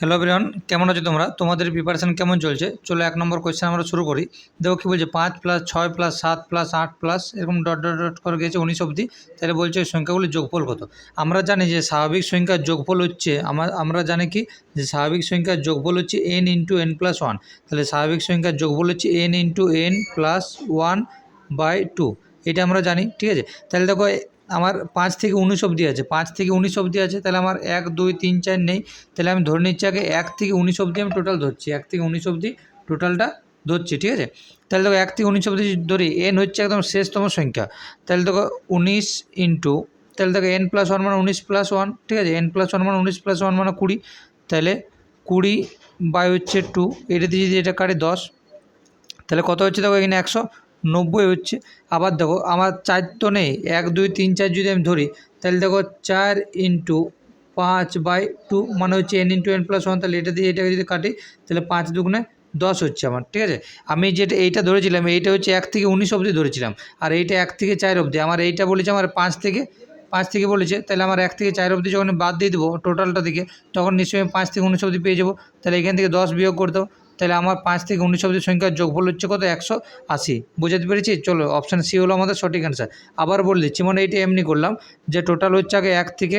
Hello Brian কেমন আছো তোমরা? তোমাদের প্রিপারেশন কেমন চলছে? চলো এক নম্বর কোয়েশ্চেন আমরা শুরু করি। দেখো কী বলছে, পাঁচ প্লাস ছয় প্লাস সাত প্লাস আট প্লাস এরকম ডট ডট ডট করে গেছে উনিশ অবধি। তাহলে বলছে এই সংখ্যাগুলির যোগফল কত? আমরা জানি যে স্বাভাবিক সংখ্যার যোগফল হচ্ছে আমরা জানি কি? যে স্বাভাবিক সংখ্যার যোগফল হচ্ছে n into n plus one তাহলে স্বাভাবিক সংখ্যার যোগফল হচ্ছে n into n plus one by two এটা আমরা জানি, ঠিক আছে? তাহলে দেখো আমার পাঁচ থেকে উনিশ অবধি আছে, পাঁচ থেকে উনিশ অবধি আছে, তাহলে আমার এক, দুই, তিন, চার নেই, তাহলে আমি ধরে নিচ্ছি আগে এক থেকে উনিশ অবধি আমি টোটাল ধরছি, এক থেকে উনিশ অবধি টোটালটা ধরছি, ঠিক আছে? তাহলে দেখো এক থেকে উনিশ অবধি ধরি এন হচ্ছে একদম শেষতম সংখ্যা, তাহলে দেখো উনিশ ইন্টু তাহলে দেখো এন প্লাস ওয়ান মানে উনিশ প্লাস ওয়ান ঠিক আছে? এন প্লাস ওয়ান মানে উনিশ প্লাস ওয়ান মানে কুড়ি, তাহলে কুড়ি বাই হচ্ছে টু এটা দিয়ে যদি এটা কাটে দশ, তাহলে কত হচ্ছে দেখো এখানে একশো নব্বই হচ্ছে। আবার দেখো, আমার চার তো নেই, এক, দুই, তিন, চার যদি আমি ধরি, তাহলে দেখো চার ইন্টু পাঁচ বাই টু মানে হচ্ছে n into n plus one তাহলে এটা দিয়ে এটাকে যদি কাটি, তাহলে পাঁচ দুগুণে দশ হচ্ছে আমার, ঠিক আছে? আমি যেটা, এইটা ধরেছিলাম, এইটা হচ্ছে এক থেকে উনিশ অবধি ধরেছিলাম, আর এইটা এক থেকে চার অবধি, আমার এইটা বলেছে আমার পাঁচ থেকে পাঁচ থেকে বলেছে, তাহলে আমার এক থেকে চার অবধি যখন বাদ দিয়ে দেবো টোটালটা থেকে তখন নিশ্চয়ই আমি পাঁচ থেকে উনিশ অবধি পেয়ে যাব, তাহলে এখান থেকে দশ বিয়োগ করে দেবো তাহলে আমার পাঁচ থেকে উনিশ অবধি সংখ্যার যোগফল হচ্ছে কত? একশো আশি। বুঝাতে পেরেছি? চলো অপশান সি হলো আমাদের সঠিক অ্যান্সার আবার বলে দিচ্ছি মানে এইটা এমনি করলাম যে টোটাল হচ্ছে আগে এক থেকে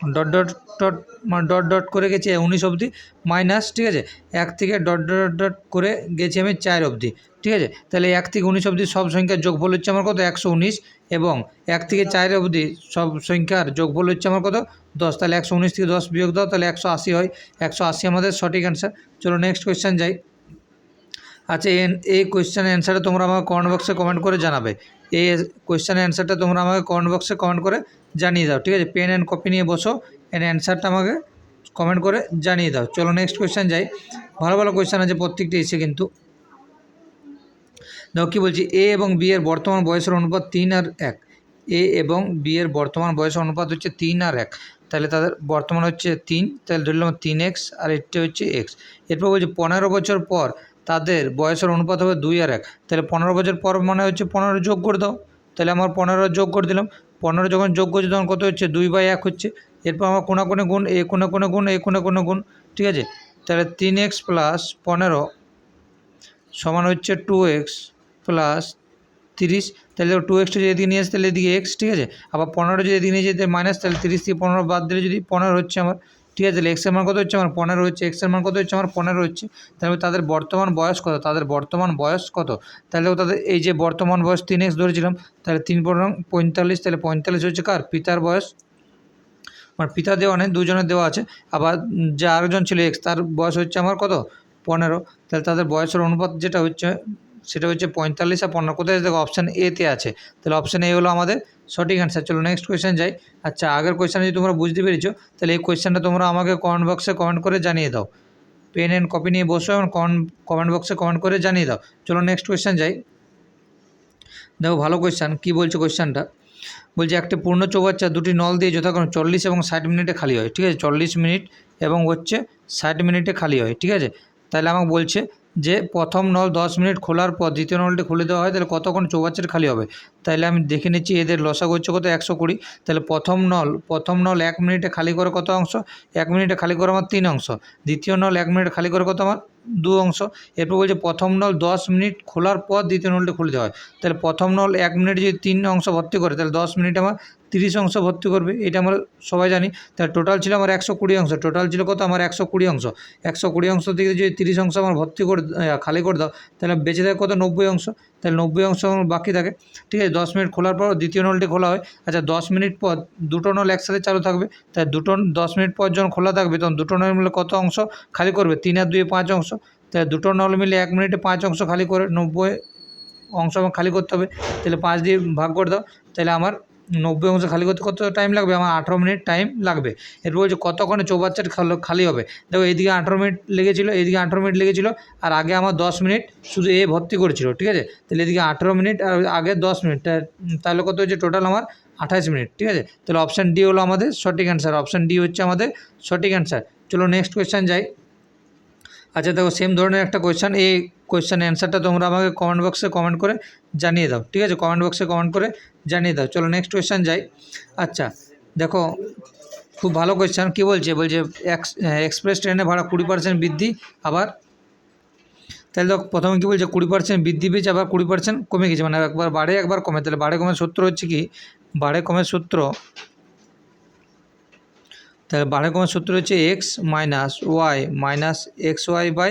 ডট ডট ডট মানে ডট ডট করে গেছি উনিশ অবধি মাইনাস ঠিক আছে? এক থেকে ডট ডট ডট করে গেছি আমি চার অবধি, ঠিক আছে? তাহলে এক থেকে উনিশ অবধি সব সংখ্যার যোগফল হচ্ছে আমার কত? একশো উনিশ। এবং এক থেকে চার অবধি সব সংখ্যার যোগফল হচ্ছে আমার কত? দশ, তাহলে একশো উনিশ থেকে দশ বিয়োগ দাও, তাহলে একশো আশি হয়। একশো আশি আমাদের সঠিক অ্যান্সার চলো নেক্সট কোয়েশ্চেন যাই। আচ্ছা এই কোয়েশ্চেনের অ্যান্সারটা তোমরা আমাকে কমেন্ট বক্সে কমেন্ট করে জানাবে। এই কোয়েশ্চেনের অ্যান্সারটা তোমরা আমাকে কমেন্ট বক্সে কমেন্ট করে জানিয়ে দাও, ঠিক আছে? পেন অ্যান্ড কপি নিয়ে বসো, এর অ্যান্সারটা আমাকে কমেন্ট করে জানিয়ে দাও। চলো নেক্সট কোয়েশ্চেন যাই। ভালো ভালো কোয়েশ্চেন আছে প্রত্যেকটি এসে কিন্তু। দেখো কী বলছি? এ এবং বি এর বর্তমান বয়সের অনুপাত তিন আর এক। এ এবং বি এর বর্তমান বয়সের অনুপাত হচ্ছে তিন আর এক। তাহলে তাদের বর্তমান হচ্ছে তিন, তাহলে ধরলাম তিন এক্স আর এটি হচ্ছে এক্স। এরপর বলছি পনেরো বছর পর তাদের বয়সের অনুপাত হবে দুই আর এক। তাহলে পনেরো বছর পর মানে হচ্ছে পনেরো যোগ করে দাও। তাহলে আমার পনেরো যোগ করে দিলাম। পনেরো যখন যোগ করছি তখন কত হচ্ছে? দুই বাই এক হচ্ছে। এরপর আমার কোনা কোণে গুণ, এ কোনা কোণে গুণ, এ কোনা কোণে গুণ, ঠিক আছে? তাহলে তিন এক্স প্লাস পনেরো সমান হচ্ছে টু এক্স প্লাস তিরিশ, তাহলে টু এক্সটা যদি এদিকে নিয়ে আসে, তাহলে এদিকে এক্স ঠিক আছে? আবার পনেরো যদি এদিকে নিয়ে যেতে মাইনাস তাহলে তিরিশ থেকে পনেরো বাদ দিলে যদি পনেরো হচ্ছে আমার, ঠিক আছে? তাহলে এক্সের মান কত হচ্ছে আমার? পনেরো হচ্ছে এক্সের মান কত হচ্ছে আমার? পনেরো হচ্ছে। তাহলে তাদের বর্তমান বয়স কত? তাদের বর্তমান বয়স কত? তাহলে তাদের, এই যে বর্তমান বয়স তিন এক্স ধরেছিলাম, তাহলে তিন পনেরো পঁয়তাল্লিশ, তাহলে পঁয়তাল্লিশ হচ্ছে কার? পিতার বয়স। আমার পিতা দেওয়া নেই, দুজনের দেওয়া আছে। আবার যে আরেকজন ছিল এক্স তার বয়স হচ্ছে আমার কত? পনেরো। তাহলে তাদের বয়সের অনুপাত যেটা হচ্ছে সেটা হচ্ছে পঁয়তাল্লিশ আর পনেরো, কোথায়? দেখো অপশান এতে আছে। তাহলে অপশান এ হলো আমাদের সঠিক অ্যান্সার চলো নেক্সট কোয়েশ্চেন যাই। আচ্ছা আগের কোয়েশ্চেন যদি তোমরা বুঝতে পেরেছ, তাহলে এই কোয়েশ্চেনটা তোমরা আমাকে কমেন্ট বক্সে কমেন্ট করে জানিয়ে দাও। পেন অ্যান্ড কপি নিয়ে বসো এবং কমেন্ট বক্সে কমেন্ট করে জানিয়ে দাও। চলো নেক্সট কোয়েশ্চেন যাই। দেখো, ভালো কোয়েশ্চেন কী বলছে কোয়েশ্চেনটা বলছে, একটি পূর্ণ চৌবাচ্চা দুটি নল দিয়ে যথাক্রমে চল্লিশ এবং ষাট মিনিটে খালি হয়। ঠিক আছে, চল্লিশ মিনিট এবং হচ্ছে ষাট মিনিটে খালি হয়। ঠিক আছে? তাহলে আমাকে বলছে যে প্রথম নল দশ মিনিট খোলার পর দ্বিতীয় নলটি খুলে দেওয়া হয়, তাহলে কতক্ষণ চৌবাচ্চাটা খালি হবে? তাহলে আমি দেখে নিচ্ছি এদের লসা হচ্ছে কত? একশো কুড়ি। তাহলে প্রথম নল প্রথম নল এক মিনিটে খালি করে কত অংশ? এক মিনিটে খালি করে আমার তিন অংশ। দ্বিতীয় নল এক মিনিট খালি করে কত আমার? দু অংশ। এরপর বলছে প্রথম নল দশ মিনিট খোলার পর দ্বিতীয় নলটি খুলে দেওয়া হয়। তাহলে প্রথম নল এক মিনিট যদি তিন অংশ ভর্তি করে তাহলে দশ মিনিট আমার তিরিশ অংশ ভর্তি করবে। এটা আমরা সবাই জানি। তাহলে টোটাল ছিল আমার একশো কুড়ি অংশ। টোটাল ছিল কত? আমার একশো কুড়ি অংশ। একশো কুড়ি অংশ থেকে যদি তিরিশ অংশ আমার ভর্তি করে খালি করে দাও তাহলে বেঁচে থাকে কত? নব্বই অংশ। তাহলে নব্বই অংশ বাকি থাকে। ঠিক আছে, দশ মিনিট খোলার পর দ্বিতীয় নলটি খোলা হয়। আচ্ছা দশ মিনিট পর দুটো নল একসাথে চালু থাকবে। তাই দুটো, দশ মিনিট পর যখন খোলা থাকবে, তখন দুটো নল মিলে কত অংশ খালি করবে? তিন আর দুই পাঁচ অংশ। তাই দুটো নল মিলে এক মিনিটে পাঁচ অংশ খালি করে নব্বই অংশ আমার খালি করতে হবে। তাহলে পাঁচ দিয়ে ভাগ করে দাও। তাহলে আমার নব্বই অংশ খালি করতে কত টাইম লাগবে? আমার আঠেরো মিনিট টাইম লাগবে। এরপর বলছে কতক্ষণে চৌবাচ্চার খাল- খালি হবে? দেখো এইদিকে আঠেরো মিনিট লেগেছিলো এইদিকে আঠেরো মিনিট লেগেছিলো, আর আগে আমার দশ মিনিট শুধু এ ভর্তি করেছিল, ঠিক আছে? তাহলে এদিকে আঠেরো মিনিট আর আগে দশ মিনিট তাহলে কত হচ্ছে টোটাল আমার আঠাশ মিনিট ঠিক আছে? তাহলে অপশান ডি হলো আমাদের সঠিক অ্যান্সার অপশান ডি হচ্ছে আমাদের সঠিক অ্যান্সার চলো নেক্সট কোয়েশ্চেন যাই। আচ্ছা দেখো সেম ধরনের একটা কোয়েশ্চেন এই কোয়েশ্চেন অ্যান্সারটা তোমরা আমাকে কমেন্ট বক্সে কমেন্ট করে জানিয়ে দাও। ঠিক আছে? কমেন্ট বক্সে কমেন্ট করে জানিয়ে দাও। চলো নেক্সট কোয়েশ্চেন যাই। আচ্ছা দেখো, খুব ভালো কোয়েশ্চেন কী বলছে? বলছে এক্স এক্সপ্রেস ট্রেনে ভাড়া কুড়ি পার্সেন্ট বৃদ্ধি, আবার? তাহলে তো প্রথমে কী বলছে? কুড়ি পার্সেন্ট বৃদ্ধি পেয়েছে, আবার কুড়ি পার্সেন্ট কমে গেছে। মানে একবার বাড়ে, একবার কমে। তাহলে বাড়ে কমের সূত্র হচ্ছে কি? বাড়ে কমের সূত্র, তাহলে বাড়ে কমের সূত্র হচ্ছে x minus y minus x y by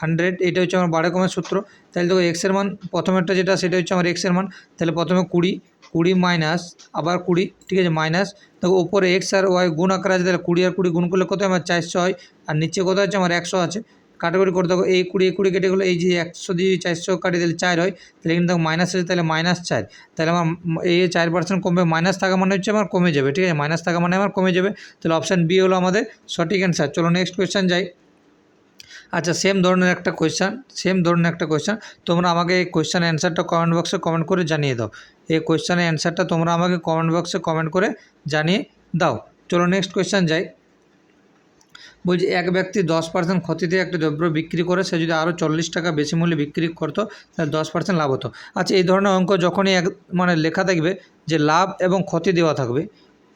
hundred এটা হচ্ছে আমার বাড়ে কমের সূত্র। তাহলে দেখো এক্সের মান প্রথমেরটা যেটা, সেটা হচ্ছে আমার এক্সের মান। তাহলে প্রথমে কুড়ি কুড়ি মাইনাস আবার কুড়ি, ঠিক আছে মাইনাস দেখো ওপরে এক্স আর ওয়াই গুণ আকার আছে, তাহলে কুড়ি আর কুড়ি গুণ করলে কত আমার চারশো হয়। আর নিচে কত আছে? আমার একশো আছে। কাটাকুটি করে দেখো, এই কুড়ি কুড়ি কেটে গেলো, এই যে একশো দিয়ে চারশো কাটি দিলে চার হয়। তাহলে কিন্তু দেখো মাইনাস আছে, তাহলে মাইনাস চার। তাহলে আমার এই চার পার্সেন্ট কমবে মাইনাস থাকা মানে হচ্ছে আমার কমে যাবে, ঠিক আছে? মাইনাস থাকা মানে আমার কমে যাবে। তাহলে অপশান বি হলো আমাদের সঠিক অ্যান্সার চলো নেক্সট কোয়েশ্চেন যাই। আচ্ছা সেম ধরনের একটা কোয়েশ্চেন সেম ধরনের একটা কোয়েশ্চেন তোমরা আমাকে এই কোয়েশ্চেনের অ্যান্সারটা কমেন্ট বক্সে কমেন্ট করে জানিয়ে দাও। এই কোয়েশ্চেনের অ্যান্সারটা তোমরা আমাকে কমেন্ট বক্সে কমেন্ট করে জানিয়ে দাও। চলো নেক্সট কোয়েশ্চেন যাই। বলছি এক ব্যক্তি দশ পার্সেন্ট ক্ষতিতে একটা দ্রব্য বিক্রি করে, সে যদি আরও চল্লিশ টাকা বেশি মূল্যে বিক্রি করতো, তাহলে দশ পার্সেন্ট লাভ হতো। আচ্ছা এই ধরনের অঙ্ক যখনই এক মানে লেখা থাকবে যে লাভ এবং ক্ষতি দেওয়া থাকবে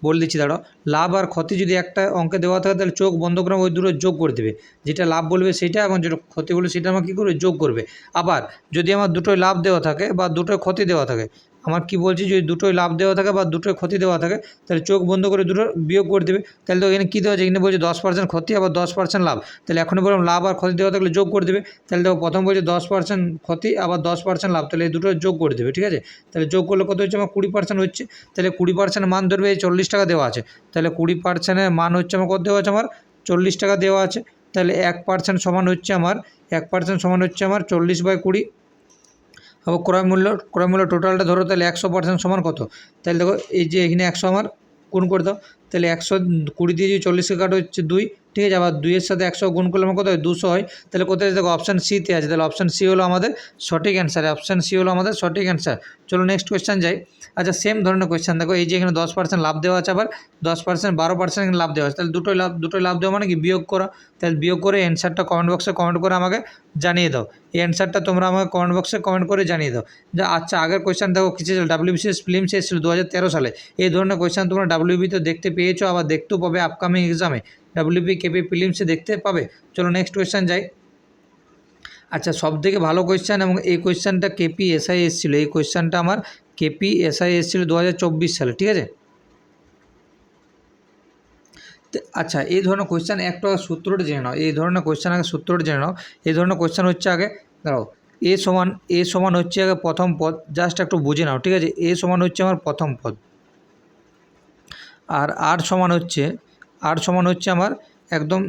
বলে দিচ্ছি, দাঁড়াও। লাভ আর ক্ষতি যদি একটা অঙ্কে দেওয়া থাকে, তাহলে চোখ বন্ধ করে ওই দুটো যোগ করে দেবে। যেটা লাভ বলবে সেটা, এবং যেটা ক্ষতি বলবে সেটা আমার কী করবে যোগ করবে? আবার যদি আমার দুটোই লাভ দেওয়া থাকে বা দুটোই ক্ষতি দেওয়া থাকে আমার কি বলছি, যদি দুটোই লাভ দেওয়া থাকে বা দুটোই ক্ষতি দেওয়া থাকে, তাহলে চোখ বন্ধ করে দুটো বিয়োগ করে দেবে। তাহলে তো এখানে কী দেওয়া আছে? এখানে বলছে দশ পার্সেন্ট ক্ষতি, আবার দশ পার্সেন্ট লাভ। তাহলে এখনই বললাম লাভ আর ক্ষতি দেওয়া থাকলে যোগ করে দেবে। তাহলে দেখো প্রথম বলছে দশ পার্সেন্ট ক্ষতি, আবার দশ পার্সেন্ট লাভ। তাহলে এই দুটো যোগ করে দেবে, ঠিক আছে? তাহলে যোগ করলে কত হচ্ছে? আমার কুড়ি পার্সেন্ট হচ্ছে। তাহলে কুড়ি পার্সেন্ট মান ধরবে এই চল্লিশ টাকা দেওয়া আছে। তাহলে কুড়ি পার্সেন্টের মান হচ্ছে আমার কত দেওয়া আছে? আমার চল্লিশ টাকা দেওয়া আছে। তাহলে এক পার্সেন্ট সমান হচ্ছে আমার, এক পার্সেন্ট সমান হচ্ছে আমার চল্লিশ বাই কুড়ি। আবার ক্রয় মূল্য ক্রয় মূল্য টোটালটা ধরো তাহলে একশো পার্সেন্ট সমান কত? তাহলে দেখো, এই যে এখানে একশো আমার, গুণ করে দাও। তাহলে একশো কুড়ি দিয়ে যদি চল্লিশকে কাটো হচ্ছে দুই ঠিক আছে, আবার দুইয়ের সাথে একশো গুণ করলে আমার কত হয়? দুশো হয়। তাহলে কোথায়? দেখো অপশান সিতে আছে। তাহলে অপশান সি হলো আমাদের সঠিক অ্যান্সার অপশান সি হলো আমাদের সঠিক অ্যান্সার চলো নেক্সট কোয়েশ্চেন যাই। আচ্ছা সেম ধরনের কোয়েশ্চেন দেখো, এই যে এখানে দশ পার্সেন্ট লাভ দেওয়া আছে আবার, দশ পার্সেন্ট বারো পার্সেন্ট এখানে লাভ দেওয়া আছে। তাহলে দুটোই লাভ দুটোই লাভ দেওয়া মানে কি? বিয়োগ করা। তাহলে বিয়োগ করে অ্যান্সারটা কমেন্ট বক্সে কমেন্ট করে আমাকে জানিয়ে দাও। এই অ্যান্সারটা তোমরা আমাকে কমেন্ট বক্সে কমেন্ট করে জানিয়ে দাও। যে আচ্ছা আগের কোয়েশ্চেন দেখো কিছু ডাব্লিউবিসিএস ফিল্মস এসেছিল দু হাজার তেরো সালে। এই ধরনের কোয়েশ্চেন তোমরা ডাব্লিউবিতে দেখতে পেয়েছ, আবার দেখতেও পাবে আপকামিং এক্সামে ডাব্লিউবি কেপি ফিল্মসে দেখতে পাবে। চলো নেক্সট কোয়েশ্চেন যাই। আচ্ছা সব থেকে ভালো কোয়েশ্চেন এবং এই কোয়েশ্চেনটা কেপি এসআই এসেছিল। এই কোয়েশ্চেনটা আমার কেপি এসআই এসেছিল দু সালে, ঠিক আছে? আচ্ছা এই ধরনের কোয়েশ্চেন একটু সূত্রটা জেনে নাও। এই ধরনের কোয়েশ্চেন আগে সূত্রটা জেনে নাও। এই ধরনের কোয়েশ্চেন হচ্ছে আগে, দাঁড়াও এ সমান এ সমান হচ্ছে আগে প্রথম পদ জাস্ট একটু বুঝে নাও, ঠিক আছে? এ সমান হচ্ছে আমার প্রথম পদ। আর আর সমান হচ্ছে আর সমান হচ্ছে আমার একদম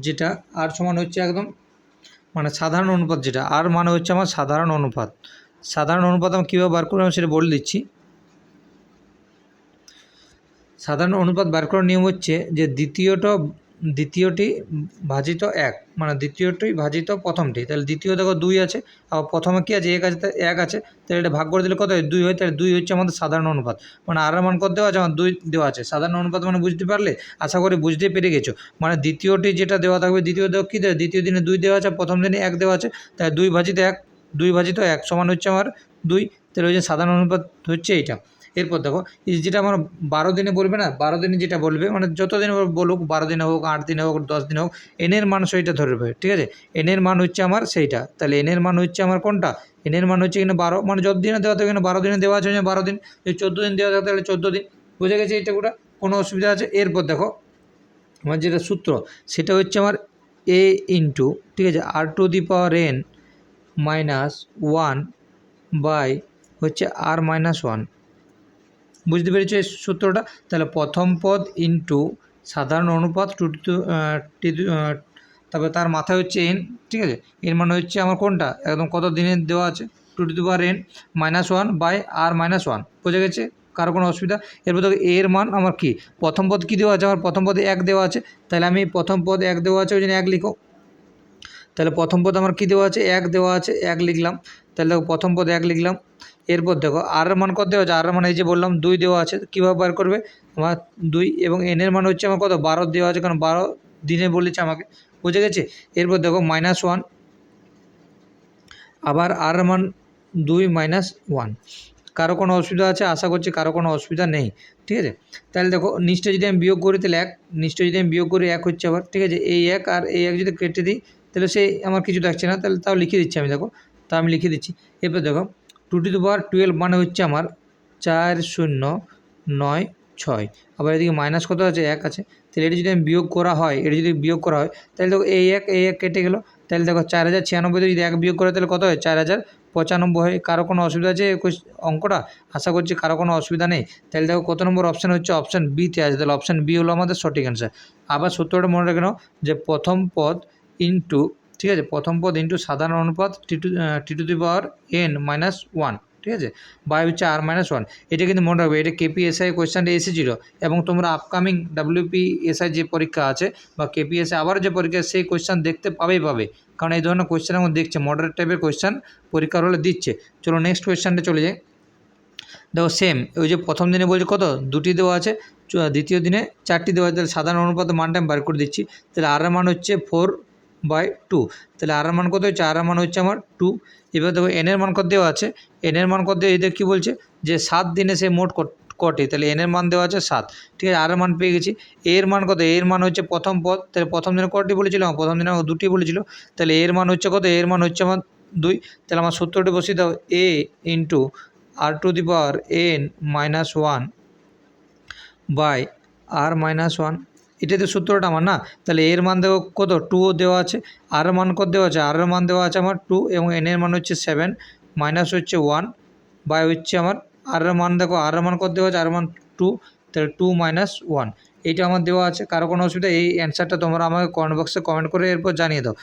যেটা, আর সমান হচ্ছে একদম মানে সাধারণ অনুপাত যেটা, আর মানে হচ্ছে আমার সাধারণ অনুপাত। সাধারণ অনুপাত আমি কীভাবে বার করব আমি সেটা বলে দিচ্ছি। সাধারণ অনুপাত বার করার নিয়ম হচ্ছে যে দ্বিতীয়টা দ্বিতীয়টি ভাজিত এক মানে দ্বিতীয়টি ভাজিত প্রথমটি। তাহলে দ্বিতীয় দেখো দুই আছে, আবার প্রথমে কী আছে? এক আছে এক আছে। তাহলে এটা ভাগ করে দিলে কত হয়? দুই হয়, তাহলে দুই হচ্ছে আমাদের সাধারণ অনুপাত। মানে আর মান কত দেওয়া আছে? আমার দুই দেওয়া আছে। সাধারণ অনুপাত মানে বুঝতে পারলে? আশা করি বুঝতে পেরে গেছো। মানে দ্বিতীয়টি যেটা দেওয়া থাকবে, দ্বিতীয় দেওয়া কী দেওয়া? দ্বিতীয় দিনে দুই দেওয়া আছে প্রথম দিনে এক দেওয়া আছে। তাই দুই ভাজিত এক, দুই ভাজিত এক সমান হচ্ছে আমার দুই। তাহলে ওই যে সাধারণ অনুপাত হচ্ছে এইটা। এরপর দেখো যেটা আমার বারো দিনে বলবে না, বারো দিনে যেটা বলবে মানে যত দিন বলুক, বারো দিনে হোক, আট দিনে হোক, দশ দিনে হোক এনের মান সেইটা ধরবে ঠিক আছে? এনের মান হচ্ছে আমার সেইটা। তাহলে এনের মান হচ্ছে আমার কোনটা? এনের মান হচ্ছে এখানে বারো মানে যত দিনে দেওয়া থাকে এখানে বারো দিনে দেওয়া আছে বারো দিন যদি চোদ্দ দিন দেওয়া থাকে তাহলে চোদ্দ দিন, বুঝে গেছে এটা পুরো? কোনো অসুবিধা আছে? এরপর দেখো, আমার যেটা সূত্র, সেটা হচ্ছে আমার এ ইন্টু ঠিক আছে r to the power n minus one by হচ্ছে আর মাইনাস ওয়ান বুঝতে পেরেছ এই সূত্রটা? তাহলে প্রথম পদ ইন্টু সাধারণ অনুপাত টু টু তারপরে তার মাথায় হচ্ছে এন ঠিক আছে? এর মানে হচ্ছে আমার কোনটা? একদম কত দিনের দেওয়া আছে? Two to power n minus one by r minus one বোঝা গেছে? কারও কোনো অসুবিধা? এরপর দেখো এর মান আমার কি? প্রথম পদ কী দেওয়া আছে? আমার প্রথম পদে এক দেওয়া আছে। তাহলে আমি প্রথম পদ এক দেওয়া আছে, ওই জন্য এক লিখো। তাহলে প্রথম পদ আমার কী দেওয়া আছে? এক দেওয়া আছে, এক লিখলাম। তাহলে দেখো, প্রথম পদ এক লিখলাম। এরপর দেখো আর মান কত দেওয়া আছে? আর মান এই যে বললাম, দুই দেওয়া আছে, কীভাবে বার করবে? আমার দুই এবং এনের মান হচ্ছে আমার কত? বারো দেওয়া আছে, কারণ বারো দিনে বলেছে আমাকে, বুঝে গেছে? এরপর দেখো মাইনাস ওয়ান আবার আর মান দুই মাইনাস ওয়ান কারও কোনো অসুবিধা আছে? আশা করছি কারও কোনো অসুবিধা নেই, ঠিক আছে? তাহলে দেখো, নিচটা যদি আমি বিয়োগ করি, তাহলে এক। নিচটা যদি আমি বিয়োগ করি, এক হচ্ছে আবার, ঠিক আছে? এই এক আর এই এক যদি কেটে দিই, তাহলে সে আমার কিছু থাকছে না, তাহলে তাও লিখে দিচ্ছি আমি, দেখো। তা আমি লিখে দিচ্ছি। এরপর দেখো two to the power twelve মানে হচ্ছে আমার চার শূন্য নয় ছয়। আবার এদিকে মাইনাস কত আছে? এক আছে। তাহলে এটা যদি আমি বিয়োগ করা হয়, এটা যদি বিয়োগ করা হয়, তাহলে দেখো এই এক এই এক কেটে গেলো। তাহলে দেখো চার হাজার ছিয়ানব্বই যদি এক বিয়োগ করে, তাহলে কত হয়? চার হাজার পঁচানব্বই হয়। কারও কোনো অসুবিধা আছে অঙ্কটা? আশা করছি কারও কোনো অসুবিধা নেই। তাহলে দেখো কত নম্বর অপশান হচ্ছে? অপশান বিতে আছে। তাহলে অপশান বি হলো আমাদের সঠিক অ্যান্সার আবার সূত্রটা মনে রেখে নাও যে প্রথম পদ ইন্টু ঠিক আছে? প্রথম পদ ইন্টু সাধারণ অনুপাত t two t to the power n minus one ঠিক আছে? বাই হচ্ছে আর মাইনাস ওয়ান এটা কিন্তু মনে রাখবে, এটা কেপিএসআই কোয়েশ্চেনটা এসেছিল এবং তোমরা আপকামিং ডাব্লিউপিএসআই যে পরীক্ষা আছে বা কেপিএসআই আবার যে পরীক্ষা সেই কোয়েশ্চেন দেখতে পাবেই পাবে। কারণ এই ধরনের কোয়েশ্চেন এখন দেখছে মডারেট টাইপের কোয়েশ্চেন পরীক্ষার হলে দিচ্ছে। চলো নেক্সট কোয়েশ্চেনটা চলে যাই। দেখো সেম ওই যে প্রথম দিনে বলছে কত? দুটি দেওয়া আছে দ্বিতীয় দিনে চারটি দেওয়া আছে, তাহলে সাধারণ অনুপাতে মানটা আমি বার করে দিচ্ছি। তাহলে আর মান হচ্ছে ফোর বাই টু তাহলে আর মান কত হচ্ছে আর মান হচ্ছে আমার টু এবার দেখো এনের মান কত দেওয়া আছে এনের মান কত এদের কী বলছে যে সাত দিনে সে মোট কট- তাহলে এন এর মান দেওয়া আছে সাত ঠিক আছে আর মান পেয়ে গেছি এর মান কত এর মান হচ্ছে প্রথম পদ তাহলে প্রথম দিনে কটি বলেছিল প্রথম দিনে আমার দুটি বলেছিল তাহলে এর মান হচ্ছে কত এর মান হচ্ছে আমার দুই তাহলে আমার সূত্রটি বসিয়ে দাও a into r to the power n minus one by r minus one এটা তো সূত্রটা আমার, না? তাহলে এর মান দেওয়া কত? টুও দেওয়া আছে। আর মান কত দেওয়া আছে? আর মান দেওয়া আছে আমার টু এবং এন এর মান হচ্ছে সেভেন মাইনাস হচ্ছে ওয়ান বাই হচ্ছে আমার আর মান দেখো আর মান কত দেওয়া আছে? আর মান টু তাহলে টু মাইনাস ওয়ান এইটা আমার দেওয়া আছে। কারও কোনো অসুবিধা এই অ্যান্সারটা তোমরা আমাকে কমেন্ট বক্সে কমেন্ট করে এরপর জানিয়ে দাও।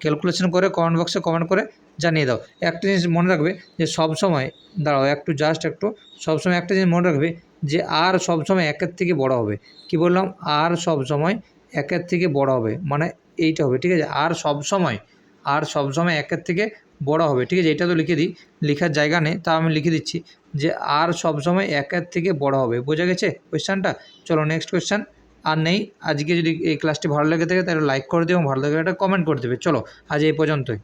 ক্যালকুলেশন করে কমেন্ট বক্সে কমেন্ট করে জানিয়ে দাও। একটা জিনিস মনে রাখবে যে সব সময় দাঁড়াও, একটু জাস্ট একটু, সবসময় একটা জিনিস মনে রাখবে যে আর সবসময় একের থেকে বড় হবে। কি বললাম? আর সবসময় একের থেকে বড় হবে। মানে এইটা হবে, ঠিক আছে? আর সবসময় আর সবসময় একের থেকে বড় হবে, ঠিক আছে? এটা তো লিখে দিই। লেখার জায়গা নেই, তা আমি লিখে দিচ্ছি যে আর সবসময় একের থেকে বড় হবে। বোঝা গেছে কোয়েশ্চানটা? চলো নেক্সট কোয়েশ্চান আর নেই, আজকে যদি এই ক্লাসটি ভালো লেগে থাকে তাহলে লাইক করে দিও এবং ভালো লাগে একটা কমেন্ট করে দেবে। চলো, আজ এই পর্যন্তই।